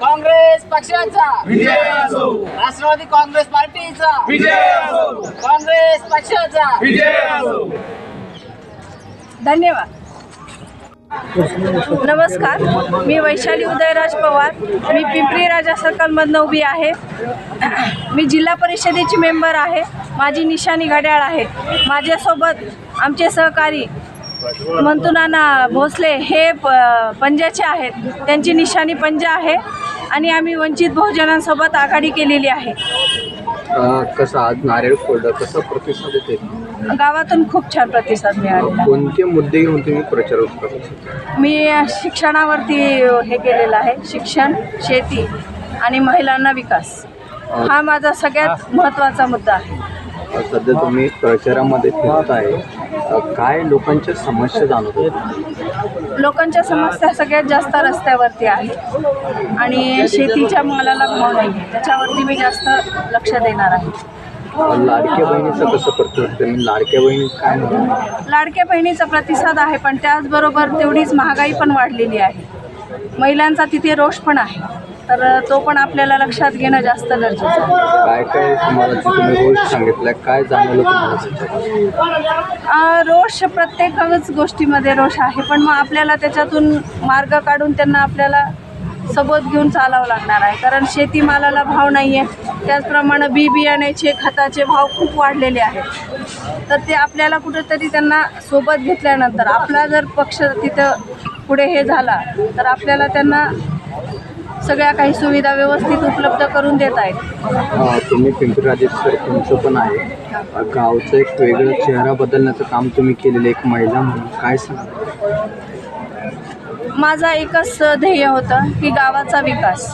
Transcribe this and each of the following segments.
काँग्रेस पक्षाचा. राष्ट्रवादी काँग्रेस पार्टीचा. काँग्रेस पक्षाचा. धन्यवाद. नमस्कार. मी वैशाली उदयराज पवार. मी पिंपरी राजा सर्कलमधनं उभी आहे. मी जिल्हा परिषदेची मेंबर आहे. माझी निशाणी घड्याळ आहे. माझ्यासोबत आमचे सहकारी मंतुनाना भोसले हे प पंजाचे आहेत. त्यांची निशाणी पंजा आहे आणि आम्ही वंचित बहुजनांसोबत आघाडी केलेली आहे. अ, कसं आज नारळ फोडलं कसं प्रतिसाद येते गावातून खूप छान प्रतिसाद मिळालेला कोणते मुद्दे घेऊन तुम्ही प्रचार करता मी शिक्षणावरती हे केलेलं आहे. शिक्षण शेती आणि महिलांना विकास. हा माझा सगळ्यात महत्त्वाचा मुद्दा आहे. सध्या तुम्ही प्रचारामध्ये फिरताय अ, काय लोकांच्या समस्या जाणवत लोकांच्या समस्या सगळ्यात जास्त रस्त्यावरती आहे आणि शेतीच्या मालाला भाव नाही आहे. त्याच्यावरती मी जास्त लक्ष देणार आहे. लाडक्या बहिणीचं कसं प्रतिसाद लाडक्या बहिणी काय लाडक्या बहिणीचा प्रतिसाद आहे पण त्याचबरोबर तेवढीच महागाई पण वाढलेली आहे. महिलांचा तिथे रोष पण आहे. तर तो पण आपल्याला लक्षात घेणं जास्त गरजेचं आहे. काय काय तुम्हाला जे तुम्ही रोज सांगितलं काय जाणवलं तुम्हाला रोष प्रत्येकच गोष्टीमध्ये रोष आहे पण मग आपल्याला त्याच्यातून मार्ग काढून त्यांना आपल्याला सोबत घेऊन चालावं लागणार आहे. कारण शेतीमालाला भाव नाही आहे त्याचप्रमाणे बी बियाण्याचे खताचे भाव खूप वाढलेले आहेत. तर ते आपल्याला कुठेतरी त्यांना सोबत घेतल्यानंतर आपला जर पक्ष तिथं पुढे हे झाला तर आपल्याला त्यांना सगळ्या काही सुविधा व्यवस्थित उपलब्ध करून देत आहेत. अ, तुम्ही पिंपरी राजेश्वर तुमचं पण आहे. अ, गावचं एक वेगळं चेहरा बदलण्याचं काम तुम्ही केलेलं एक महिला म्हणून. काय सांगा माझा एकच ध्येय होतं की गावाचा विकास.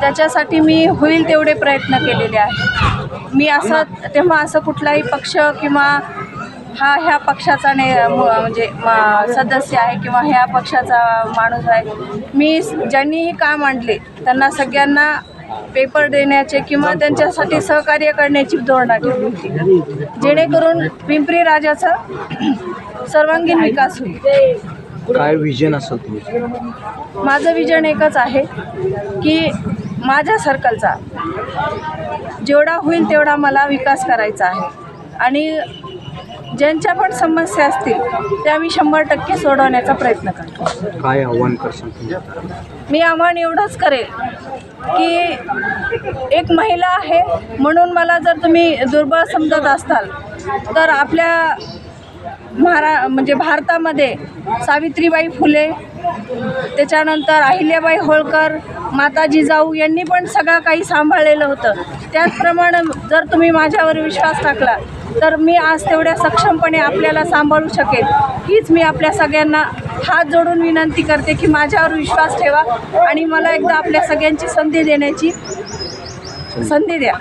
त्याच्यासाठी मी होईल तेवढे प्रयत्न केलेले आहेत मी असं तेव्हा असं कुठलाही पक्ष किंवा हा ह्या पक्षाचा ने म्हणजे म- सदस्य आहे किंवा ह्या पक्षाचा माणूस आहे. मी ज्यांनीही काम आणले त्यांना सगळ्यांना पेपर देण्याचे किंवा त्यांच्यासाठी सहकार्य करण्याची धोरणा ठेवली होती. जेणेकरून पिंपरी राजाचा सर्वांगीण विकास होईल. काय विजन असेल तुमचं? माझं विजन एकच आहे की माझ्या सर्कलचा जेवढा होईल तेवढा मला विकास करायचा आहे. आणि ज्यांच्या पण समस्या असतील त्या मी शंभर टक्के सोडवण्याचा प्रयत्न करतो. काय आव्हान मी आव्हान एवढंच करेल की एक महिला आहे म्हणून मला जर तुम्ही दुर्बळ समजत असाल तर आपल्या महारा म्हणजे भारतामध्ये सावित्रीबाई फुले त्याच्यानंतर अहिल्याबाई होळकर माता जिजाऊ यांनी पण सगळं काही सांभाळलेलं होतं. त्याचप्रमाणे जर तुम्ही माझ्यावर विश्वास टाकला तर मी आज तेवढ्या सक्षमपणे आपल्याला सांभाळू शकेल हीच मी आपल्या सगळ्यांना हात जोडून विनंती करते की माझ्यावर विश्वास ठेवा आणि मला एकदा आपल्या सगळ्यांची संधी देण्याची संधी द्या.